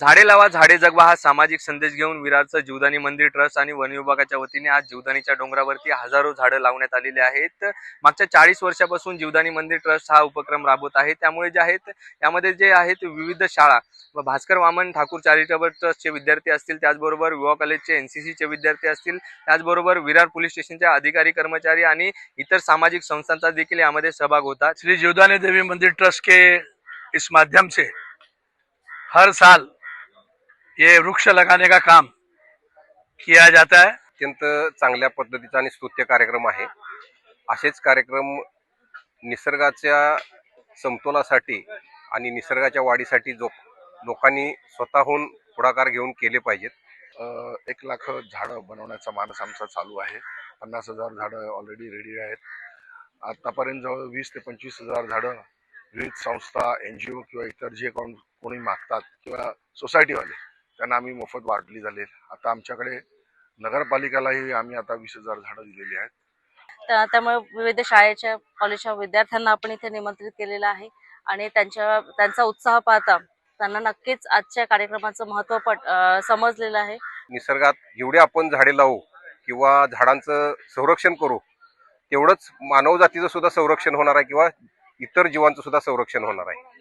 झाडे लावा झाडे जगवा हा सामाजिक संदेश घेऊन विरारचं जीवदानी मंदिर ट्रस्ट आणि वन विभागाच्या वतीने आज जीवदानीच्या डोंगरावरती हजारो झाडं लावण्यात आलेली आहेत. मागच्या चाळीस वर्षापासून जीवदानी मंदिर ट्रस्ट हा उपक्रम राबवत आहे. त्यामुळे जे आहेत यामध्ये जे आहेत विविध शाळा भास्कर वामन ठाकूर चॅरिटेबल ट्रस्टचे विद्यार्थी असतील त्याचबरोबर युवा कॉलेजचे चे विद्यार्थी असतील त्याचबरोबर विरार पोलीस स्टेशनचे अधिकारी कर्मचारी आणि इतर सामाजिक संस्थांचा देखील यामध्ये सहभाग होता. श्री जीवदानी देवी मंदिर ट्रस्ट के इस माध्यम से हर साल ये वृक्ष लगाने का काम किया जाता है। अत्यंत चांगल्या पद्धतीचा आणि स्तुत्य कार्यक्रम आहे. असेच कार्यक्रम निसर्गाच्या समतोलासाठी आणि निसर्गाच्या वाढीसाठी जो लोकांनी स्वतःहून पुढाकार घेऊन केले पाहिजेत. एक लाख झाडं बनवण्याचा मानस आमचा चालू आहे. पन्नास हजार झाडं ऑलरेडी रेडी आहेत. आतापर्यंत जवळ वीस ते पंचवीस हजार झाडं विविध संस्था एन जी ओ किंवा इतर जे कोण कोणी मागतात किंवा सोसायटीवाले त्यांना आम्ही मोफत वाटली झाली. आता आमच्याकडे नगरपालिकेलाही आम्ही आता वीस हजार झाडं दिलेली आहेत. त्या- त्यामुळे विविध शाळेच्या कॉलेजच्या विद्यार्थ्यांना आपण इथे निमंत्रित केलेलं आहे. आणि त्यांच्या त्यांचा उत्साह पाहता त्यांना नक्कीच आजच्या कार्यक्रमाचं महत्त्व पट समजलेलं आहे. निसर्गात जेवढे आपण झाडे लावू किंवा झाडांचं संरक्षण करू तेवढंच मानव जातीचं सुद्धा संरक्षण होणार आहे किंवा इतर जीवांचं सुद्धा संरक्षण होणार आहे.